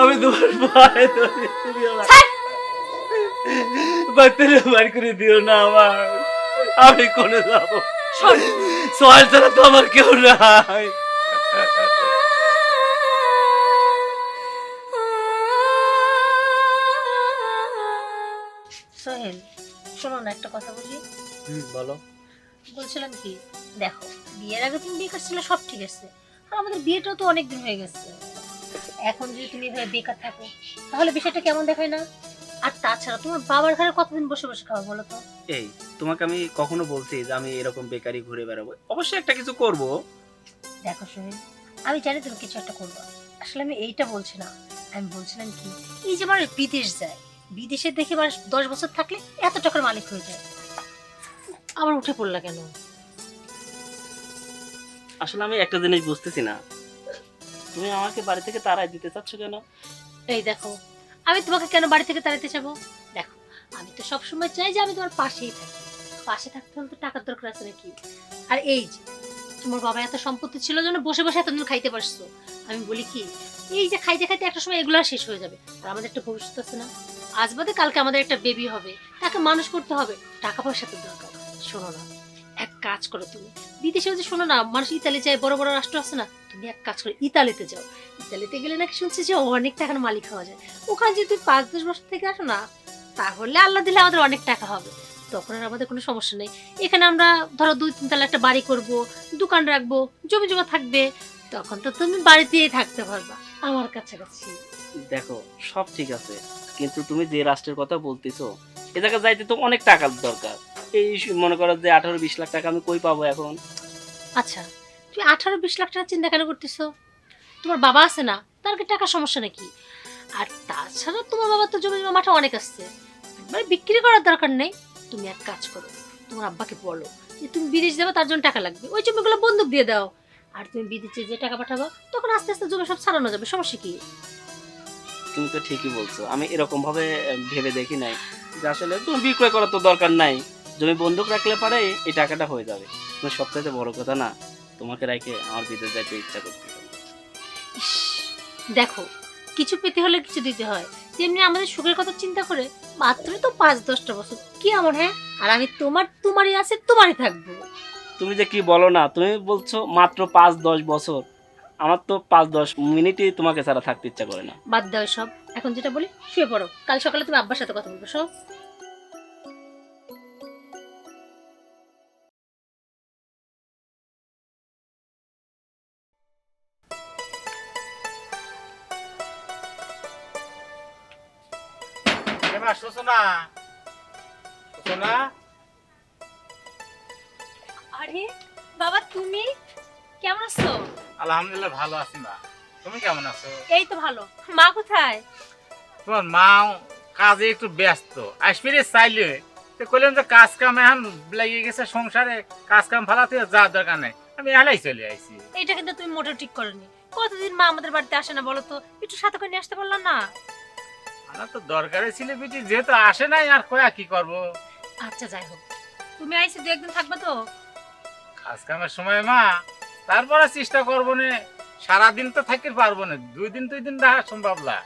আমি তোমার পায়ে ধরে বাচ্চারা বার করে দিও না আমার। আমি কোনে যাব। ছাড়া তো আমার কেউ নাই। সোহেল শোনো না একটা কথা বলি? বলো। বলছিলাম কি দেখো বিয়ের আগে তুমি বেকার ছিল সব ঠিক আছে। আর আমাদের বিয়েটাও তো অনেক দিন হয়ে গেছে। এখন যদি তুমি এভাবে বেকার থাকো তাহলে বিষয়টা কেমন দেখায় না? আর তাছাড়া তোমার বাবার ঘরে কতদিন বসে বসে খাওয়া বলো তো? এই তোমাকে আমি কখনো বলছি যে আমি এরকম বেকারি ঘুরে বেড়াবো? অবশ্যই একটা কিছু করব। দেখো সোহেল আমি জানি তুমি কিছু একটা করব। আসলে আমি এইটা বলছি না। আমি বলছিলাম কি এই যে আমার বিদেশ যায় বিদেশে দেখে মানুষ দশ বছর থাকলে এত টাকার মালিক হয়ে যায়। আবার উঠে পড়লা কেন? আসলে আমি একটা জিনিস বুঝতেছি না। তুমি আমাকে বাড়ি থেকে তাড়াই দিতে চাচ্ছ কেন? এই দেখো, আমি তোমাকে কেন বাড়ি থেকে তাড়াতে যাব? দেখো, আমি তো সবসময় চাই যে আমি তোমার পাশেই থাকি। পাশে থাকতে হলে তো টাকার দরকার আছে নাকি? আর এই যে, তোমার বাবা এত সম্পত্তি ছিল যেন বসে বসে এতদিন খাইতে পারছ। আমি বলি কি, এই যে খাইতে খাইতে একটা সময় এগুলো শেষ হয়ে যাবে, আর আমাদের একটা ভবিষ্যৎ আছে না? আজ বাদে কালকে আমাদের একটা বেবি হবে, তাকে মানুষ করতে হবে, টাকা পয়সা তো দরকার। শোনো না এক কাজ করো তুমি। বিদেশে যে শোনো না, মানুষ ইতালি যায় বড় বড় রাষ্ট্র আছে না, তুমি এক কাজ করো, ইতালিতে যাও। ইতালিতে গেলে নাকি শুনছি যে অনেক টাকার মালিক হওয়া যায়। ওখানে যদি তুই পাঁচ দশ বছর থেকে আসো না, তাহলে আল্লাহ দিলে আমাদের অনেক টাকা হবে। তখন আর আমাদের কোনো সমস্যা নেই। এখানে আমরা ধরো দুই তিন তলা একটা বাড়ি করব, দোকান রাখব, জমি জমা থাকবে, তখন তো তুমি বাড়িতেই থাকতে পারবা, আমার কাছাকাছি। দেখো, সব ঠিক আছে, কিন্তু তুমি যে রাষ্ট্রের কথা বলতেছো, এ জায়গায় যাইতে তো অনেক টাকার দরকার। এই মনে করো যে আঠারো বিশ লাখ টাকা আমি কই পাবো এখন? আচ্ছা তুমি আঠারো বিশ লাখ টাকা চিন্তা কেন করতেছো? তোমার বাবা আছে না তার কি টাকার সমস্যা নাকি? আর তাছাড়া তোমার বাবা তো জমি জমা মাঠে অনেক আসছে মানে বিক্রি করার দরকার নেই। তুমি এক কাজ করো তোমার আব্বাকে বলো যে তুমি বিদেশ যাবে তার জন্য টাকা লাগবে। ওই জমিগুলো বন্দুক দিয়ে দাও। আর তুমি বিদেশে যে টাকা পাঠাবো তখন আস্তে আস্তে জমি সব ছাড়ানো যাবে সমস্যা কি? তুমি তো ঠিকই বলছো। আমি এরকম ভাবে ভেবে দেখি নাই। যে আসলে তুমি বিক্রয় করার তো দরকার নাই। জমি বন্ধক রাখলে পারে এই টাকাটা হয়ে যাবে। কিন্তু সবচাইতে বড় কথা না তোমাকে রেখে আমার বিদেশ যাইতে ইচ্ছা করতে দেখো কিছু পেতে হলে কিছু দিতে হয়। তেমনি আমাদের সুখের কথা চিন্তা করে মাত্রই তো পাঁচ দশটা বছর। কি এমন হ্যাঁ? আর আমি তোমার তোমারই আছে তোমারই থাকব। তুমি যে কি বলো না তুমি বলছো মাত্র পাঁচ দশ বছর। আমার তো পাঁচ দশ মিনিটই তোমাকে ছাড়া থাকতে ইচ্ছা করে না। বাদ দাও সব এখন যেটা বলি শুয়ে পড়ো। কাল সকালে তুমি আব্বার সাথে কথা বলব সব এবার সূচনা সূচনা আরে বাবা তুমি কেমন আছো? আলহামদুলিল্লাহ ভালো আছি মা। তুমি কেমন আছো? এই তো ভালো। মা কোথায়? তোমার মাও কাজে একটু ব্যস্ত। আসবি রে চাইলে। তো কইলাম যে কাজ কাম এখন লেগে গেছে সংসারে। কাজ কাম ফালাতে যা দরকার নেই। আমি এলাই চলে আইছি। এটা কিন্তু তুমি মোটেও ঠিক করনি। কতদিন মা আমাদের বাড়িতে আসে না বলো তো? একটু সাথে করে নিয়ে আসতে পারলাম না? আমার তো দরকারে ছিল বিটি যেহেতু আসে নাই আর কয়া কি করব? আচ্ছা যাই হোক। তুমি আইসে দু একদিন থাকবে তো? কাজ কামের সময় মা। তারপরে চেষ্টা করব না। সারাদিন তো থাকতে পারব না। দুই দিন দুই দিন দেখা সম্ভব না।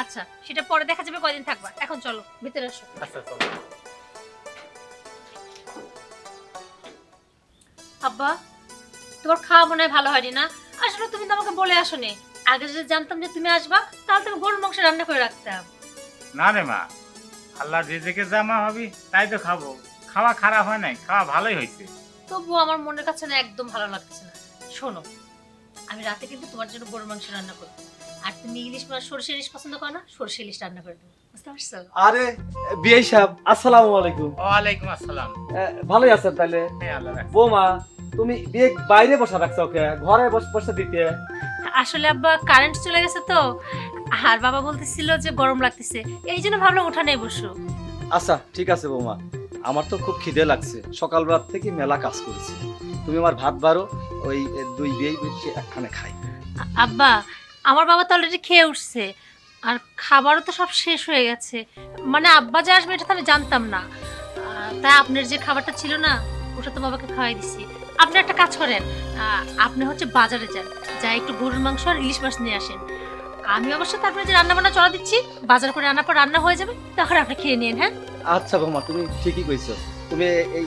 আচ্ছা সেটা পরে দেখা যাবে কয়দিন থাকবা। এখন চলো ভিতরে আসো। আচ্ছা চলো। আব্বা তোমার খাওয়া মনে হয় ভালো হয়নি না? আসলে তুমি তো আমাকে বলে আসোনি। আগে যদি জানতাম যে তুমি আসবা তাহলে তুমি গরুর মাংস রান্না করে রাখতাম। না রে মা আল্লাহ রিজিকে জামা হবি তাই তো খাব। খাওয়া খারাপ হয় নাই খাওয়া ভালোই হয়েছে তবুও আমার মনের কাছে না একদম ভালো লাগছে না। শোনো আমি রাতে কিন্তু তোমার জন্য গরুর মাংস রান্না করব। আর তুমি ইলিশ মাছ সরষে ইলিশ পছন্দ করো না সরষে ইলিশ রান্না করে দেবো। বুঝতে পারছ? আরে বিয়ে সাহেব আসসালামু আলাইকুম। ওয়ালাইকুম আসসালাম। ভালোই আছেন তাহলে হ্যাঁ বৌমা তুমি বিয়ে বাইরে বসা রাখছো ওকে ঘরে বসে বসে দিতে। আসলে আব্বা কারেন্ট চলে গেছে তো। আর বাবা বলতেছিল যে গরম লাগতেছে। এই জন্য ভাবলাম উঠানে বসো আচ্ছা ঠিক আছে বৌমা। আমার তো খুব খিদে লাগছে। সকাল রাত থেকে মেলা কাজ করেছি। তুমি আমার ভাত বারো ওই দুই বিয়ে বসে একখানে খাই। আব্বা আমার বাবা তো অলরেডি খেয়ে উঠছে। আর খাবারও তো সব শেষ হয়ে গেছে। মানে আব্বা যে আসবে এটা তো আমি জানতাম না। তাই আপনার যে খাবারটা ছিল না ওটা তো বাবাকে খাওয়াই দিছি। আপনি একটা কাজ করেন আহ, আপনি হচ্ছে বাজারে যান যাই একটু গরুর মাংস আর ইলিশ মাছ নিয়ে আসেন। আমি অবশ্য তারপরে যে রান্না বান্না চড়া দিচ্ছি বাজার করে রান্না পর রান্না হয়ে যাবে তখন আপনি খেয়ে নিন হ্যাঁ? আচ্ছা বৌমা তুমি ঠিকই কইছো। তুমি এই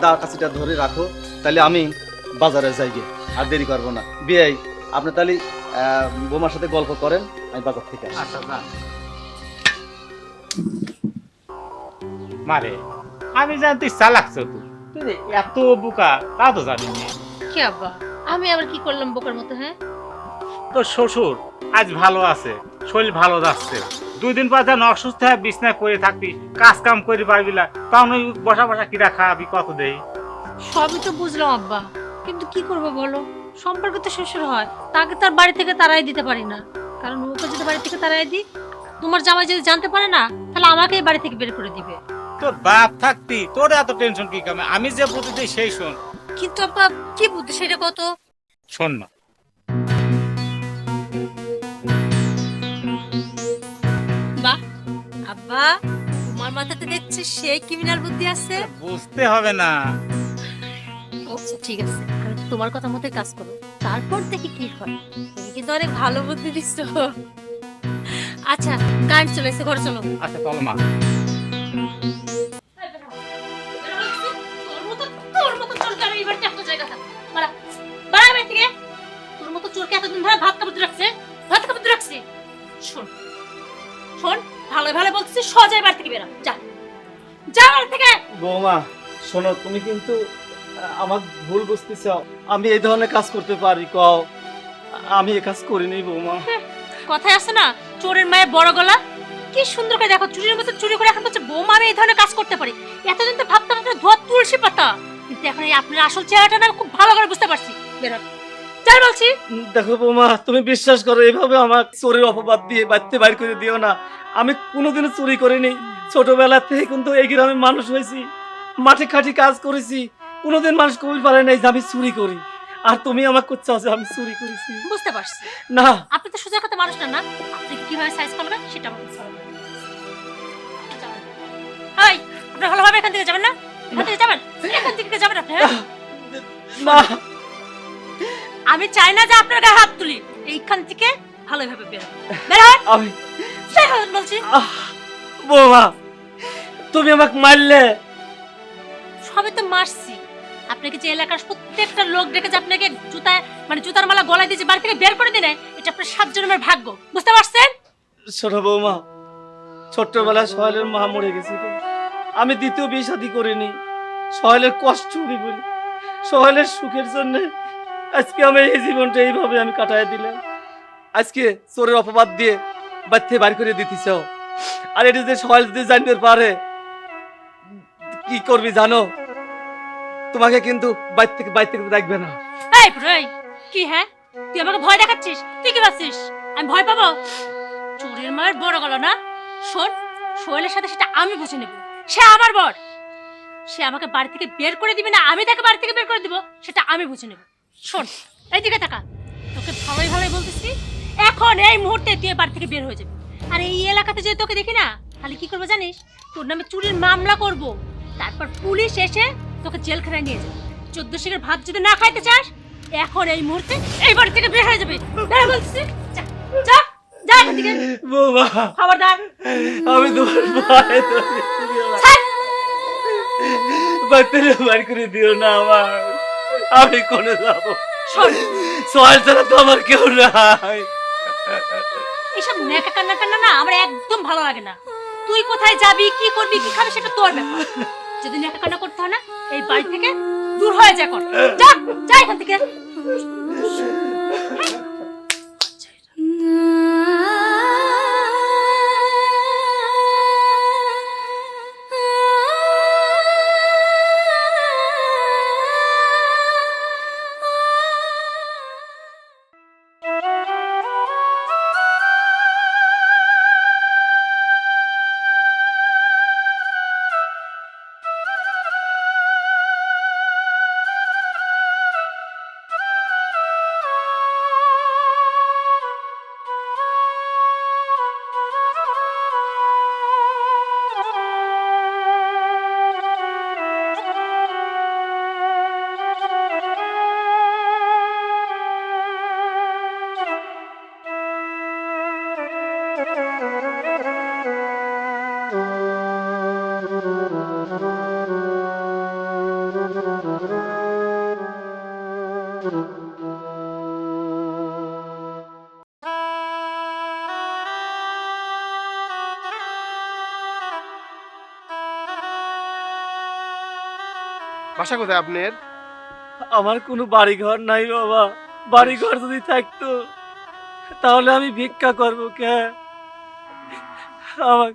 দা কাছিটা ধরে রাখো তাহলে আমি বাজারে যাই গিয়ে আর দেরি করব না। বিয়াই আপনি তাহলে আহ, বৌমার সাথে গল্প করেন আমি বাজার থেকে আসি। আচ্ছা না মারে আমি জানি তুই যে এত বোকা তা তো জানি না। কি আব্বা আমি আবার কি করলাম বোকার মতো হ্যাঁ? তোর শ্বশুর আজ ভালো আছে শরীর ভালো যাচ্ছে। দুই দিন পর যেন অসুস্থ হয়ে বিছনায় করে থাকবি কাজ কাম করে পারবি না তখন ওই বসা বসা কিরা খাবি কত দেই সবই তো বুঝলাম আব্বা কিন্তু কি করব বলো? সম্পর্ক তো শ্বশুর হয় তাকে তার বাড়ি থেকে তারাই দিতে পারি না। কারণ ওকে যদি বাড়ি থেকে তারাই দিই তোমার জামাই যদি জানতে পারে না তাহলে আমাকেই বাড়ি থেকে বের করে দিবে। তোর বাপ থাকতি তোর এত টেনশন কি কামে? আমি যে বুদ্ধি দিই সেই শোন। কিন্তু আব্বা কি বুদ্ধি সেটা কত? শোন না। বাহ আব্বা তোমার মাথাতে দেখছি সেই ক্রিমিনাল বুদ্ধি আছে। বুঝতে হবে না। আচ্ছা ঠিক আছে। আমি তোমার কথা মতোই কাজ করব। তারপর দেখি কি হয়। তুমি কিন্তু অনেক ভালো বুদ্ধি দিচ্ছ আচ্ছা কারেন্ট চলে এসে ঘরে চলো। আচ্ছা চল মা। বাড়া থেকে। বেরো যা। যা বাড়ি থেকে। বৌমা শোনো তুমি কিন্তু আমার ভুল বুঝতেছ। আমি এই ধরনের কাজ করতে পারি কও। আমি এ কাজ করিনি বৌমা। কথায় আছে না চোরের মায়ের বড় গলা। কি সুন্দর করে দেখো চুরির মতো চুরি করে এখন বলছে বৌমা আমি এই ধরনের কাজ করতে পারি। এতদিন তো ভাবতাম আপনার ধোয়া তুলসী পাতা। কিন্তু এখন এই আপনার আসল চেহারাটা না আমি খুব ভালো করে বুঝতে পারছি। বেরো। যাই বলছি। দেখো বৌমা তুমি বিশ্বাস করো এইভাবে আমার চোরের অপবাদ দিয়ে বাড়িতে বাইর করে দিও না। আমি কোনোদিনও চুরি করিনি। ছোটবেলা থেকে কিন্তু এই গ্রামে মানুষ হয়েছি। মাঠে খাটি কাজ করেছি। কোনোদিন মানুষ কবি পারে নাই যে আমি চুরি করি। আর তুমি আমাকে করছ যে আমি চুরি করেছি। বুঝতে পারছি। না। আপনি তো সোজা কথা মানুষ না না? আপনি কীভাবে সাইজ করবেন সেটা আমার বুঝতে হাই আপনি ভালোভাবে এখান থেকে যাবেন না? এখান থেকে যাবেন? এখান থেকে যাবেন আপনি হ্যাঁ? না আমি চাই না যে আপনার গায়ে হাত তুলি। এইখান থেকে ভালোভাবে বের হন। বের হয় আমি বলছি। আহ, বৌমা তুমি আমাকে মারলে। সবে তো মারছি। আপনাকে যে এলাকার প্রত্যেকটা লোক ডেকেছে আপনাকে জুতায় মানে জুতার মালা গলায় দিয়ে যে বাড়ি থেকে বের করে দিলে এটা আপনার সাত জন্মের ভাগ্য। বুঝতে পারছেন? ছোট বৌমা ছোট্টবেলায় সোহেলের মা মরে গেছিল আমি দ্বিতীয় বিয়ে শাদী করিনি। সহেলের কষ্ট আমি বলি। সোহেলের সুখের জন্য আজকে আমি এই জীবনটা এইভাবে আমি কাটায় দিলাম। আজকে চোরের অপবাদ দিয়ে বাড়িতে বাড়ি করে দিতেছ আর এটা যে সোহেল যদি জানতে পারে, কি করবি জানো? তোমাকে কিন্তু বাড়ি থেকে বাড়ি থেকে দেখবে না। কি হ্যাঁ? তুই আমাকে ভয় দেখাচ্ছিস? তুই কি ভাবছিস? আমি ভয় পাবো? চোরের মায়ের বড় গেল, না? শোন, সোহেলের সাথে সেটা আমি বুঝে নেব। সে আমার বর। সে আমাকে বাড়ি থেকে বের করে দিবে না, আমি তাকে বাড়ি থেকে বের করে দিব, সেটা আমি বুঝে নেব। শোন, এইদিকে টাকা তোকে ভালোই ভালোই বলতেছি, এখন এই মুহূর্তে তুই বাড়ি থেকে বের হয়ে যাবে। আর এই এলাকাতে যদি তোকে দেখি না, তাহলে কি করব জানিস? তোর নামে চুরির মামলা করব। তারপর পুলিশ এসে তোকে জেলখানায় নিয়ে যাবে। চোদ্দ শিখের ভাত যদি না খাইতে চাস, এখন এই মুহূর্তে এই বাড়ি থেকে বের হয়ে যাবে। বলতেছি। যা যা যা। থেকে বৌমা খবরদার। আমি তোমার ধরে করে দিও না আমার। আমি কোনে যাব? ছাড়া তো আমার কেউ নাই। এসব নেকা কান্না টান্না না আমার একদম ভালো লাগে না। তুই কোথায় যাবি কি করবি কি খাবি সেটা তোর ব্যাপার। যদি নেকা কান্না করতে হয় না এই বাড়ি থেকে দূর হয়ে যা কর যা যা এখান থেকে। বাসা কোথায় আপনার? আমার কোনো বাড়িঘর নাই বাবা। বাড়িঘর যদি থাকতো তাহলে আমি ভিক্ষা করব কে? আমার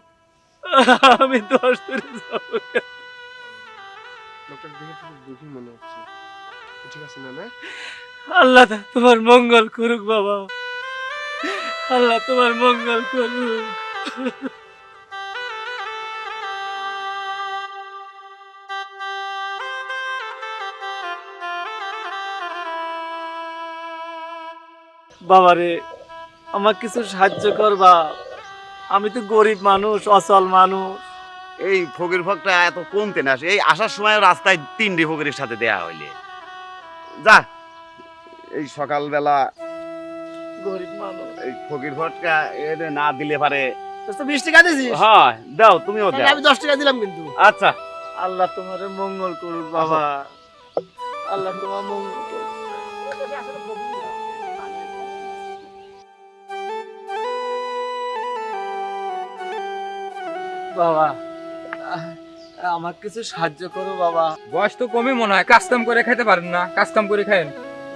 আমি দশ ধরে যাব কে? দেখে খুব দুঃখী মনে হচ্ছে। ঠিক আছে না না আল্লাহ তা তোমার মঙ্গল করুক বাবা। আল্লাহ তোমার মঙ্গল করুক। বাবারে আমার কিছু সাহায্য করবা আমি তো গরিব মানুষ অচল মানুষ। এই ফকির ফকটা এত কমতে না এই আসার সময় রাস্তায় তিনটি ফকিরের সাথে দেয়া হইলে। যা এই সকালবেলা গরিব মানুষ। এই ফকির ফটকা এনে না দিলে পারে। তো বিশ টাকা দিয়েছিস হ্যাঁ দাও তুমিও দাও। আমি দশ টাকা দিলাম কিন্তু। আচ্ছা। আল্লাহ তোমার মঙ্গল করুক বাবা। আল্লাহ তোমার মঙ্গল বাবা। আমার কিছু সাহায্য করো বাবা। বয়স তো কমই মনে হয় কাজ কাম করে খাইতে পারেন না কাজ কাম করে খায়েন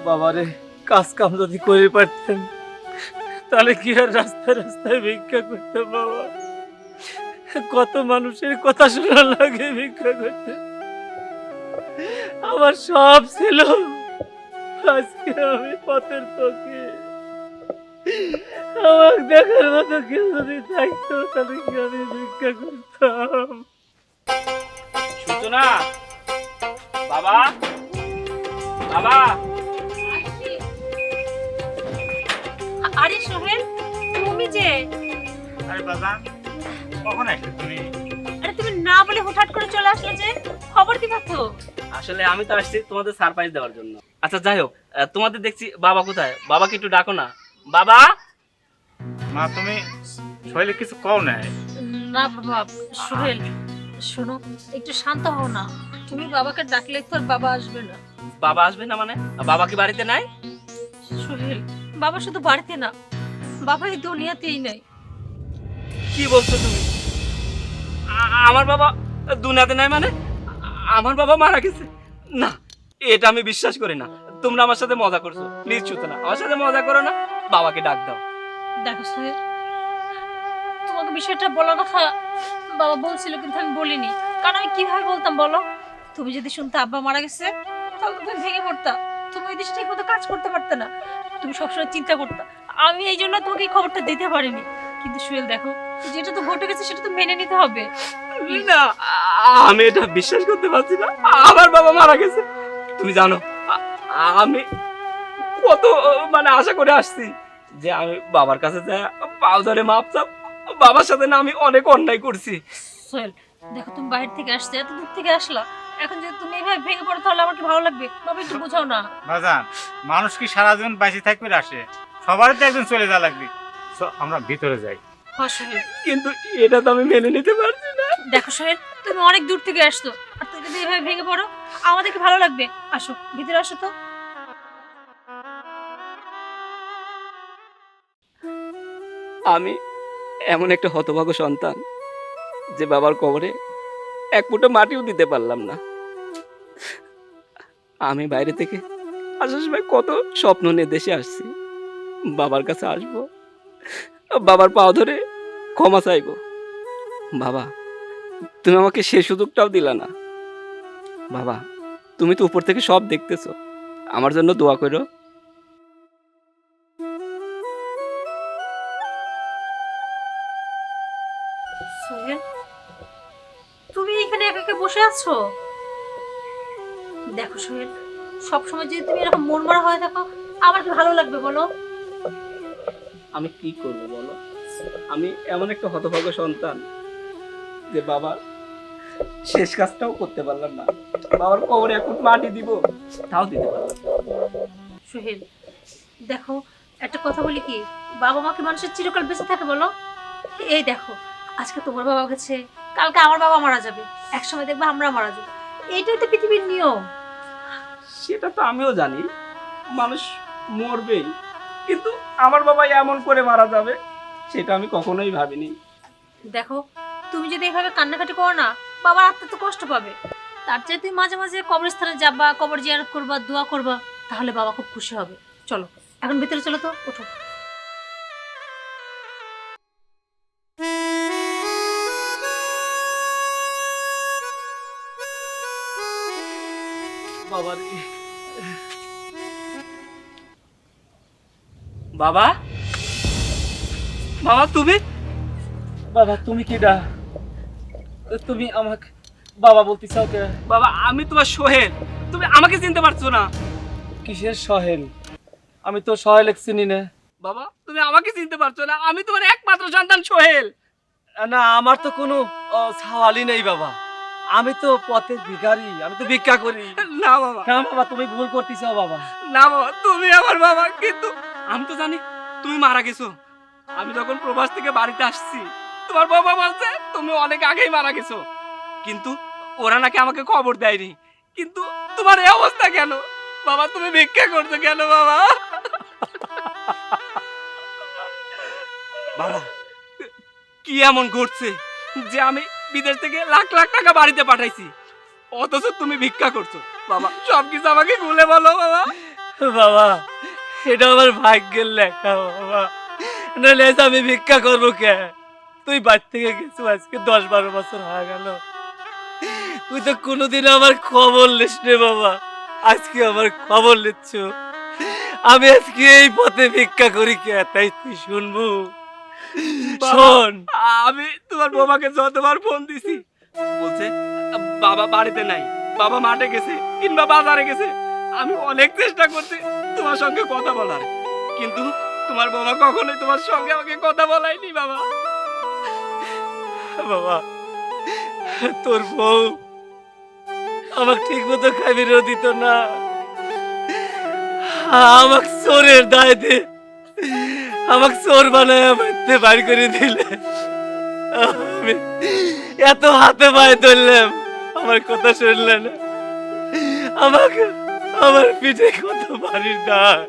বাবারে কাজ কাম যদি করে পারতেন তাহলে কি আর রাস্তায় রাস্তায় ভিক্ষা করতে বাবা? কত মানুষের কথা শোনা লাগে ভিক্ষা করতে। আমার সব ছিল। আজকে আমি পথের পক্ষে। আমার দেখার মতো কেউ যদি থাকতো তাহলে কি আমি ভিক্ষা করতাম। সূচনা বাবা বাবা। আরে সোহেল তুমি যে। আরে বাজান কখন আসলে তুমি? আরে তুমি না বলে হুটহাট করে চলে আসলে যে খবর দিবা তো আসলে আমি তো আসছি তোমাদের সারপ্রাইজ দেওয়ার জন্য। আচ্ছা যাই হোক আহ, তোমাদের দেখছি বাবা কোথায়? বাবাকে একটু ডাকো না। বাবা? মা তুমি শৈলে কিছু কও নাই? না বাবা সোহেল শোনো একটু শান্ত হও না। তুমি বাবাকে ডাকলে তো বাবা আসবে না। বাবা আসবে না মানে? বাবা কি বাড়িতে নাই? সোহেল বাবা শুধু বাড়িতে না বাবা এই দুনিয়াতেই নাই। কি বলছো তুমি? আমার বাবা দুনিয়াতে নাই মানে? আমার বাবা মারা গেছে? না এটা আমি বিশ্বাস করি না। তোমরা আমার সাথে মজা করছ। প্লিজ না। আমার সাথে মজা করো না। বাবাকে ডাক দাও। দেখো সোহেল তোমাকে বিষয়টা বলার কথা বাবা বলছিল কিন্তু আমি বলিনি। কারণ আমি কীভাবে বলতাম বলো? তুমি যদি শুনতে আব্বা মারা গেছে তাহলে তুমি ভেঙে পড়তা। তুমি ওই দেশে ঠিক মতো কাজ করতে পারতে না। তুমি সবসময় চিন্তা করতা। আমি এই জন্য তোমাকে এই খবরটা দিতে পারিনি। কিন্তু সোহেল দেখো যেটা তো ঘটে গেছে সেটা তো মেনে নিতে হবে। না আমি এটা বিশ্বাস করতে পারছি না। আমার বাবা মারা গেছে। তুমি জানো আমি কত মানে আশা করে আসছি যে আমি বাবার কাছে যাই পাও ধরে মাপ চাপ বাবার সাথে না আমি অনেক অন্যায় করছি। সোহেল দেখো তুমি বাইরে থেকে আসছে এত দূর থেকে আসলা। এখন যদি তুমি এভাবে ভেঙে পড়ো তাহলে আমার কি ভালো লাগবে? বাবা একটু বোঝাও না। বাজান মানুষ কি সারা জীবন বাইসে থাকবে আসে? সবার তো একদিন চলে যাওয়া লাগবে। আমরা ভিতরে যাই। হ্যাঁ সোহেল। কিন্তু এটা তো আমি মেনে নিতে পারছি না। দেখো সোহেল তুমি অনেক দূর থেকে আসছো। আর তুমি যদি এভাবে ভেঙে পড়ো আমাদের কি ভালো লাগবে? আসো ভিতরে আসো তো। আমি এমন একটা হতভাগ্য সন্তান যে বাবার কবরে এক ফুটো মাটিও দিতে পারলাম না। আমি বাইরে থেকে আসার সময় কত স্বপ্ন নিয়ে দেশে আসছি। বাবার কাছে আসব। বাবার পাও ধরে ক্ষমা চাইব। বাবা, তুমি আমাকে সে সুযোগটাও দিলা না। বাবা, তুমি তো উপর থেকে সব দেখতেছো। আমার জন্য দোয়া করো। একা আছো দেখো সোহেল সবসময় যদি তুমি এরকম মন মরা হয়ে থাকো আমার কি ভালো লাগবে বলো? আমি কি করব বলো? আমি এমন একটা হতভাগ্য সন্তান যে বাবা শেষ কাজটাও করতে পারলাম না। বাবার কবরে ফুট মাটি দিব তাও দিতে পারলাম না। সোহেল দেখো একটা কথা বলি কি? বাবা মাকে মানুষের চিরকাল বেঁচে থাকে বলো? এই দেখো আজকে তোমার বাবা গেছে কালকে আমার বাবা মারা যাবে। একসময় দেখবে আমরা মারা যাব। এইটাই তো পৃথিবীর নিয়ম। সেটা তো আমিও জানি। মানুষ মরবেই। কিন্তু আমার বাবা এমন করে মারা যাবে সেটা আমি কখনোই ভাবিনি। দেখো তুমি যদি এভাবে কান্নাকাটি করো না বাবার আত্মা তো কষ্ট পাবে। তার চেয়ে তুমি মাঝে মাঝে কবরস্থানে যাবা কবর জিয়ারত করবা দোয়া করবা তাহলে বাবা খুব খুশি হবে। চলো এখন ভিতরে চলো তো ওঠো। বাবা বাবা? বাবা তুমি? বাবা তুমি কিডা তুমি আমাকে বাবা বলতে কে বাবা আমি তোমার সোহেল। তুমি আমাকে চিনতে পারছ না। কিসের সহেল? আমি তো সহেল চিনি না। বাবা তুমি আমাকে চিনতে পারছ না। আমি তোমার একমাত্র সন্তান সোহেল। না আমার তো কোনো আহ, সাওয়ালই নেই বাবা। আমি তো পথের ভিখারি আমি তো ভিক্ষা করি। না বাবা। না বাবা তুমি ভুল করতেছো বাবা। না বাবা তুমি আমার বাবা কিন্তু আমি তো জানি তুমি মারা গেছো। আমি যখন প্রবাস থেকে বাড়িতে আসছি তোমার বাবা বলছে তুমি অনেক আগেই মারা গেছো। কিন্তু ওরা নাকি আমাকে খবর দেয়নি। কিন্তু তোমার এই অবস্থা কেন? বাবা তুমি ভিক্ষা করছ কেন বাবা? বাবা। কি এমন ঘটছে যে আমি বিদেশ থেকে লাখ লাখ টাকা বাড়িতে পাঠাইছি। অথচ তুমি ভিক্ষা করছ। বাবা, সবকিছু আমাকে খুলে বলো, বাবা। বাবা, এটা আমার ভাগ্যের লেখা, বাবা। নাহলে আমি ভিক্ষা করব কে? তুই বাড়ি থেকে গেছো, আজকে দশ বারো বছর হয়ে গেল। তুই তো কোনোদিন আমার খবর লিস নে, বাবা। আজকে আমার খবর নিচ্ছ আমি আজকে এই পথে ভিক্ষা করি কে? তাই তুই শুনব। শোন। আমি তোমার বাবাকে যতবার ফোন দিছি বলছে বাবা বাড়িতে নাই বাবা মাঠে গেছে কিংবা বাজারে গেছে। আমি অনেক চেষ্টা করছি তোমার সঙ্গে কথা বলার কিন্তু তোমার বাবা কখনোই তোমার সঙ্গে আমাকে কথা বলায়নি বাবা। বাবা তোর বউ আমাকে ঠিক মতো খাবিরও দিত না। আমাকে চোরের দায় দে আমাকে চোর বানায় বাড়িতে বার করে দিলে। এত হাতে পায়ে ধরলাম, আমার কথা শুনলে না। আমাকে, আমার পিঠে কত বাড়ির দাগ।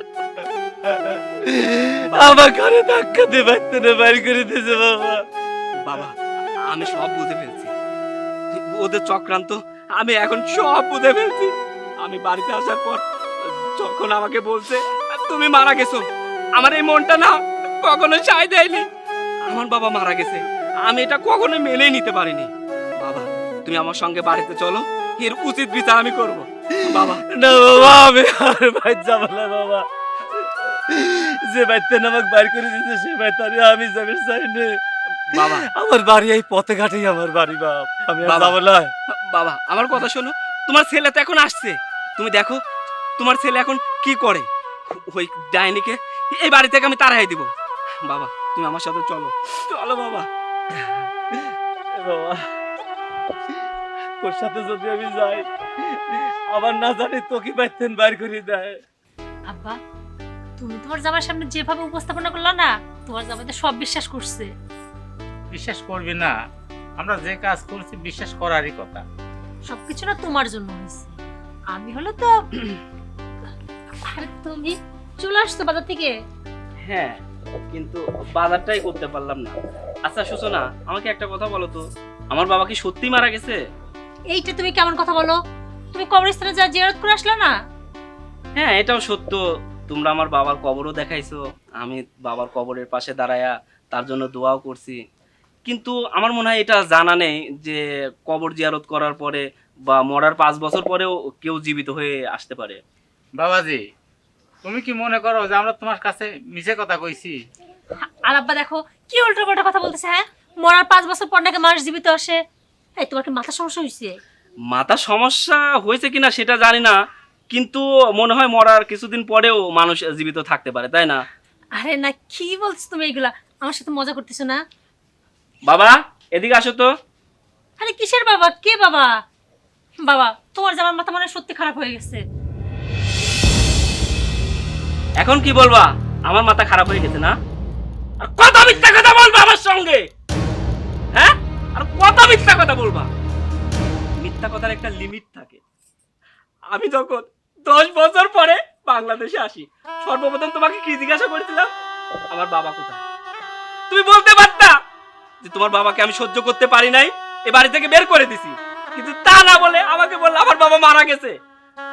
আমার ঘরে ধাক্কা দিয়ে বাড়িতে না বাইর করে দিয়েছে বাবা। বাবা, আমি সব বুঝে ফেলছি। ওদের চক্রান্ত আমি এখন সব বুঝে ফেলছি। আমি বাড়িতে আসার পর যখন আমাকে বলছে, তুমি মারা গেছো, আমার এই মনটা না কখনো চাই দেয়নি। আমার বাবা মারা গেছে। আমি এটা কখনো মেনেই নিতে পারিনি। বাবা তুমি আমার সঙ্গে বাড়িতে চলো। এর উচিত বিচার আমি করব। বাবা। না বাবা আমি আর যাব না বাবা। যে বাড়িতে আমাকে বাইর করে দিতে সে বাড়িতে আমি যাবে চাই বাবা। আমার বাড়ি এই পথে ঘাটেই আমার বাড়ি বাপ। আমি। যাব না। বাবা আমার কথা শোনো। তোমার ছেলে তো এখন আসছে। তুমি দেখো তোমার ছেলে এখন কি করে? ওই ডাইনিকে এই বাড়ি থেকে আমি তাড়াই দিব। বাবা তুমি আমার সাথে চলো। চলো বাবা। বাবা তোর সাথে যদি আমি যাই আবার না জানি তোকে বাইতেন বাইর করে দেয়। আব্বা তুমি তোমার জামার সামনে যেভাবে উপস্থাপনা করল না তোমার জামাই সব বিশ্বাস করছে। বিশ্বাস করবে না আমরা যে কাজ করছি বিশ্বাস করারই কথা। সবকিছু না তোমার জন্য হয়েছে। আমি হলো তো আরে তুমি চলে আসছো বাজার থেকে? হ্যাঁ কিন্তু বাজারটাই করতে পারলাম না। আচ্ছা সূচনা আমাকে একটা কথা বলো তো। আমার বাবা কি সত্যি মারা গেছে? এইটা তুমি কেমন কথা বলো? তুমি কবরস্থানে যা জিয়ারত করে আসলে না? হ্যাঁ এটাও সত্য। তোমরা আমার বাবার কবরও দেখাইছো। আমি বাবার কবরের পাশে দাঁড়ায়া তার জন্য দোয়াও করছি। কিন্তু আমার মনে হয় এটা জানা নেই যে কবর জিয়ারত করার পরে বা মরার পাঁচ বছর পরেও কেউ জীবিত হয়ে আসতে পারে। বাবাজি তুমি কি মনে করো যে আমরা তোমার কাছে মিছে কথা কইছি? আর আব্বা দেখো কি উল্টো পাল্টা কথা বলতেছে হ্যাঁ? মরার পাঁচ বছর পর নাকি মানুষ জীবিত আসে। এই তোমার কি মাথা সমস্যা হয়েছে মাথা সমস্যা হয়েছে কিনা সেটা জানি না কিন্তু মনে হয় মরার কিছুদিন পরেও মানুষ জীবিত থাকতে পারে তাই না? আরে না কি বলছো তুমি এইগুলা আমার সাথে মজা করতেছো না? বাবা এদিকে আসো তো। আরে কিসের বাবা? কে বাবা? বাবা তোমার জামার মাথা মনে সত্যি খারাপ হয়ে গেছে। এখন কি বলবা? আমার মাথা খারাপ হয়ে গেছে না? আর কত মিথ্যা কথা বলবা আমার সঙ্গে? হ্যাঁ? আর কত মিথ্যা কথা বলবা? মিথ্যা কথার একটা লিমিট থাকে। আমি যখন দশ বছর পরে বাংলাদেশে আসি, সর্বপ্রথম তোমাকে কি জিজ্ঞাসা করেছিলাম? আমার বাবা কোথায়? তুমি বলতে পারতা যে তোমার বাবাকে আমি সহ্য করতে পারি নাই, এ বাড়ি থেকে বের করে দিছি। কিন্তু তা না বলে আমাকে বলল আমার বাবা মারা গেছে।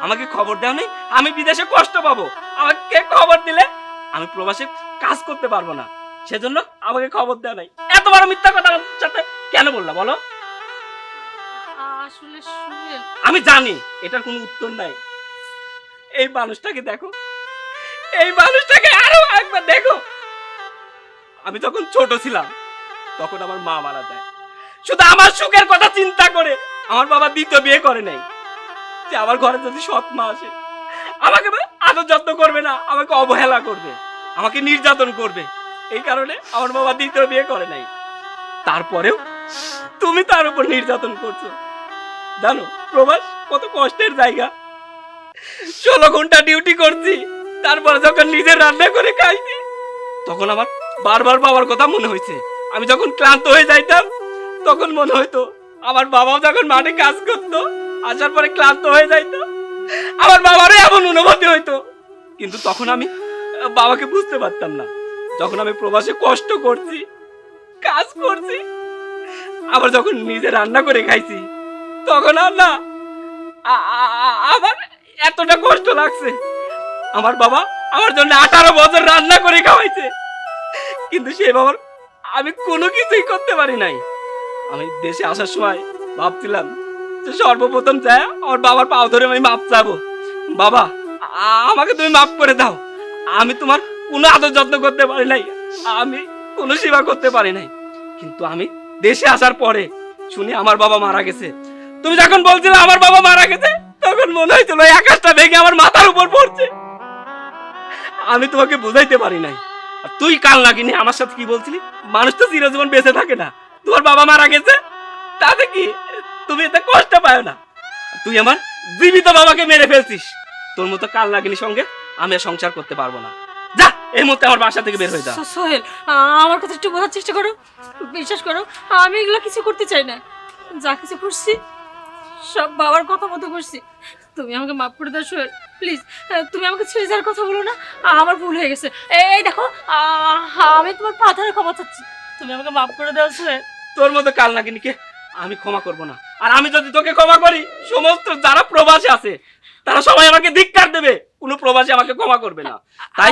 আমাকে খবর দেওয়া নেই আমি বিদেশে কষ্ট পাবো। আমাকে খবর দিলে আমি প্রবাসে কাজ করতে পারব না। সেজন্য আমাকে খবর দেওয়া নাই। এত বড় মিথ্যা কথা আমার সাথে কেন বললা বলো? আসলে সোহেল আমি জানি এটার কোনো উত্তর নাই। এই মানুষটাকে দেখো। এই মানুষটাকে আরও একবার দেখো। আমি যখন ছোট ছিলাম তখন আমার মা মারা যায়। শুধু আমার সুখের কথা চিন্তা করে আমার বাবা দ্বিতীয় বিয়ে করে নাই। যে আমার ঘরে যদি সৎ মা আসে আমাকে আদর যত্ন করবে না, আমাকে অবহেলা করবে, আমাকে নির্যাতন করবে। এই কারণে আমার বাবা দ্বিতীয় বিয়ে করে নাই। তারপরেও তুমি তার উপর নির্যাতন করছ। জানো, প্রবাস কত কষ্টের জায়গা। ষোলো ঘণ্টা ডিউটি করছি, তারপরে যখন নিজে রান্না করে খাইছি, তখন আমার বারবার বাবার কথা মনে হয়েছে। আমি যখন ক্লান্ত হয়ে যাইতাম, তখন মনে হইতো, আমার বাবাও যখন মাঠে কাজ করতো, আসার পরে ক্লান্ত হয়ে যাইতো আমার বাবারও এমন অনুভূতি হইতো। কিন্তু তখন আমি বাবাকে বুঝতে পারতাম না। যখন আমি প্রবাসে কষ্ট করছি, কাজ করছি, আবার যখন নিজে রান্না করে খাইছি, তখন আর না আমার এতটা কষ্ট লাগছে। আমার বাবা আমার জন্য আঠারো বছর রান্না করে খাওয়াইছে। কিন্তু সে বাবার আমি কোনো কিছুই করতে পারি নাই। আমি দেশে আসার সময় ভাবছিলাম সর্বপ্রথম যায় আমার বাবার পাও ধরে আমি মাপ চাবো। বাবা, আমাকে তুমি মাফ করে দাও। আমি তোমার কোনো আদর যত্ন করতে পারি নাই। আমি কোনো সেবা করতে পারি নাই। কিন্তু আমি দেশে আসার পরে শুনি আমার বাবা মারা গেছে। তুমি যখন বলছিলে আমার বাবা মারা গেছে, তখন মনে হয়েছিল আকাশটা ভেঙে আমার মাথার উপর পড়ছে। আমি তোমাকে বুঝাইতে পারি নাই। তুই কাল লাগিনি আমার সাথে কি বলছিলি? মানুষ তো চিরজীবন বেঁচে থাকে না। তোমার বাবা মারা গেছে? তাতে কি তুমি এতে কষ্ট পায় না। তুই আমার জীবিত বাবাকে মেরে ফেলছিস। তোর মতো কাল লাগিনি সঙ্গে আমি সংসার করতে পারব না। যা এই মুহূর্তে আমার বাসা থেকে বের হয়ে যা। সোহেল আমার কথা একটু বোঝার চেষ্টা করো। বিশ্বাস করো আমি এগুলো কিছু করতে চাই না। যা কিছু করছি সব বাবার কথা মতো করছি। তুমি আমাকে মাফ করে দাও সোহেল। প্লিজ তুমি আমাকে ছেড়ে যাওয়ার কথা বলো না। আমার ভুল হয়ে গেছে। এই দেখো আমি তোমার পা ধরে ক্ষমা চাচ্ছি। তুমি আমাকে মাফ করে দাও সোহেল। তোর মতো কাল নাগিনীকে আমি ক্ষমা করব না। আর আমি যদি তোকে ক্ষমা করি সমস্ত যারা প্রবাসী আছে তারা সবাই আমাকে ধিক্কার দেবে। কোনো প্রবাসী আমাকে ক্ষমা করবে না। তাই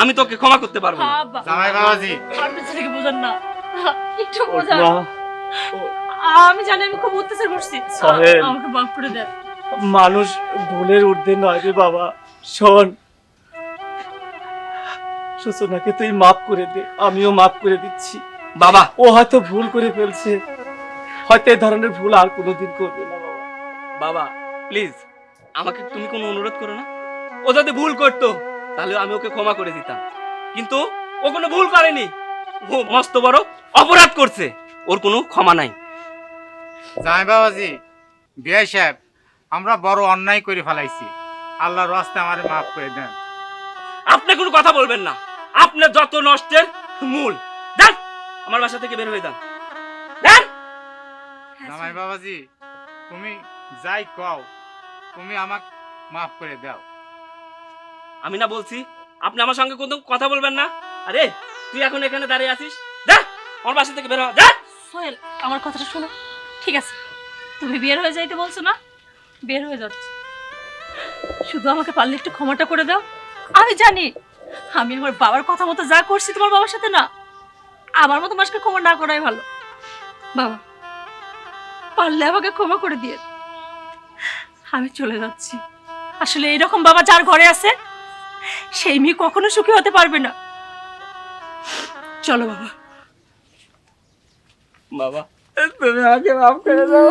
আমি তোকে ক্ষমা করতে পারব না। জামাই বাবাজি। আপনি ছেলেকে বোঝান না। একটু বোঝান। আমি জানি আমি খুব অত্যাচার করছি আমাকে মাফ করে দেন। মানুষ ভুলের ঊর্ধ্বে নয় রে বাবা। শোন। সূচনাকে তুই মাফ করে দে। আমিও মাফ করে দিচ্ছি। বাবা। ও হয়তো ভুল করে ফেলছে। হয়তো এই ধরনের ভুল আর কোনোদিন করবে না বাবা। বাবা প্লিজ আমাকে তুমি কোনো অনুরোধ করো না? ও যদি ভুল করতো তাহলে আমি ওকে ক্ষমা করে দিতাম। কিন্তু ও কোনো ভুল করেনি। ও মস্ত বড় অপরাধ করছে। ওর কোনো ক্ষমা নাই। জামাই বাবাজি বিয়াই সাহেব আমরা বড় অন্যায় করে ফেলাইছি। আল্লাহর রাস্তায় আমারে মাফ করে দেন। আপনি কোনো কথা বলবেন না। আপনার যত নষ্টের মূল। যান আমার বাসা থেকে বের হয়ে যান। জামাই বাবাজি তুমি যাই কও তুমি আমাক মাফ করে দাও। আমি না বলছি আপনি আমার সঙ্গে কোনো কথা বলবেন না। আরে তুই এখন এখানে দাঁড়িয়ে আছিস? যা আমার বাসা থেকে বের হ যা। সোহেল আমার কথাটা শোনো। ঠিক আছে তুমি বের হয়ে যাইতে বলছো না? বের হয়ে যাচ্ছি। শুধু আমাকে পারলে একটু ক্ষমাটা করে দাও। আমি জানি আমি আমার বাবার কথা মতো যা করছি তোমার বাবার সাথে না আমার মতো মানুষকে ক্ষমা না করাই ভালো। বাবা পারলে আমাকে ক্ষমা করে দিয়ে আমি চলে যাচ্ছি। আসলে এরকম বাবা যার ঘরে আছে সেই মেয়ে কখনো সুখী হতে পারবে না। চলো বাবা। বাবা তুমি আমাকে মাফ করে দাও।